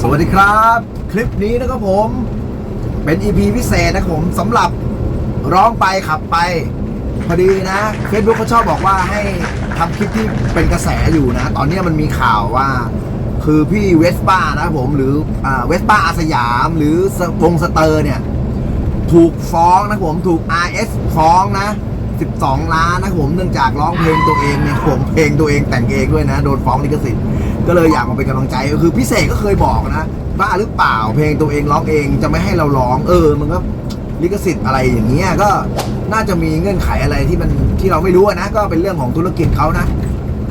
สวัสดีครับ คลิปนี้นะครับผม เป็น EP พิเศษนะครับผมสำหรับร้องไปขับไป พอดีนะ Facebook เขาชอบบอกว่าให้ทำคลิปที่เป็นกระแสอยู่นะ ตอนนี้มันมีข่าวว่า คือพี่เวสป้านะผมหรือเวสป้าอาสยาม หรือวงสเตอร์เนี่ย ถูกฟ้องนะผมถูก RS ฟ้องนะ 12 ล้านนะผมเนื่องจากร้องเพลงตัวเองเนี่ยผมเพลงตัวเองแต่งเองด้วยนะ โดนฟ้องลิขสิทธิ์ ก็เลยอยากมาเป็นกำลังใจคือพี่เสกก็เคยบอกนะบ้าหรือเปล่าเพลงตัวเองร้องเองจะไม่ให้เราร้องเออมันก็ลิขสิทธิ์อะไรอย่างเงี้ยก็น่าจะมีเงื่อนไขอะไรที่มันที่เราไม่รู้นะ ก็เป็นเรื่องของธุรกิจเขานะ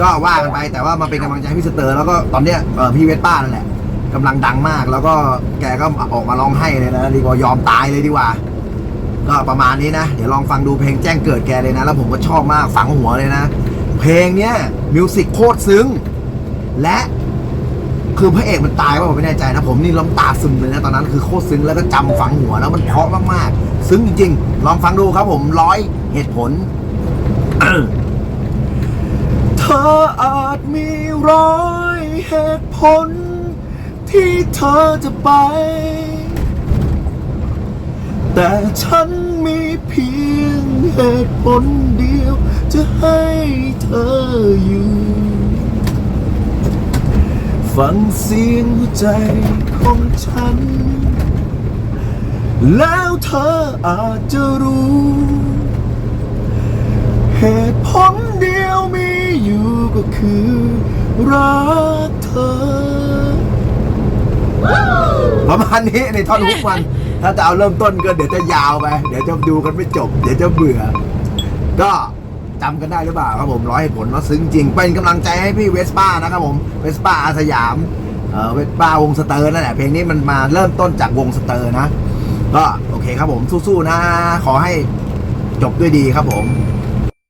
ก็ว่ากันไปแต่ว่ามาเป็นกำลังใจให้พี่สเตอร์ แล้วก็ตอนเนี้ยพี่เวสป้านั่นแหละกำลังดังมาก แล้วก็แกก็ออกมาร้องให้เลยนะดีกว่ายอมตายเลยดีกว่า ก็ประมาณนี้นะ เดี๋ยวลองฟังดูเพลงแจ้งเกิดแกเลยนะ แล้วผมก็ชอบมากฝังหัวเลยนะ เพลงเนี้ยมิวสิกโคตรซึ้ง และคือพระเอกมันตายว่าผมไม่แน่ใจนะ ผมนี่ล้มตาซึมเลยนะตอนนั้นคือโคตรซึ้งแล้วก็จำฝังหัวแล้วมันเพราะมากๆซึ้งจริงๆ ลองฟังดูครับผมร้อยเหตุผล เธออาจมีร้อยเหตุผล ที่เธอจะไป แต่ฉันมีเพียงเหตุผลเดียว จะให้เธออยู่ ฟังเสียงหัวใจของฉัน แล้วเธออาจจะรู้ เหตุผลเดียวมีอยู่ก็คือ รักเธอ ประมาณนี้ในท่อนฮุกมัน ถ้าจะเอาเริ่มต้นก็เดี๋ยวจะยาวไป เดี๋ยวจะดูกันไม่จบ เดี๋ยวจะเบื่อ ก็ จำกันได้หรือเปล่าครับผมร้อยเหตุผลว่าซึ้งจริง เป็นกำลังใจให้พี่เวสป้านะครับผมเวสป้าอาสยามเออเวสป้าวงสเตอร์นั่นแหละเพลงนี้มันมาเริ่มต้นจากวงสเตอร์นะ ก็โอเคครับผมสู้ๆนะ ขอให้จบด้วยดีครับผม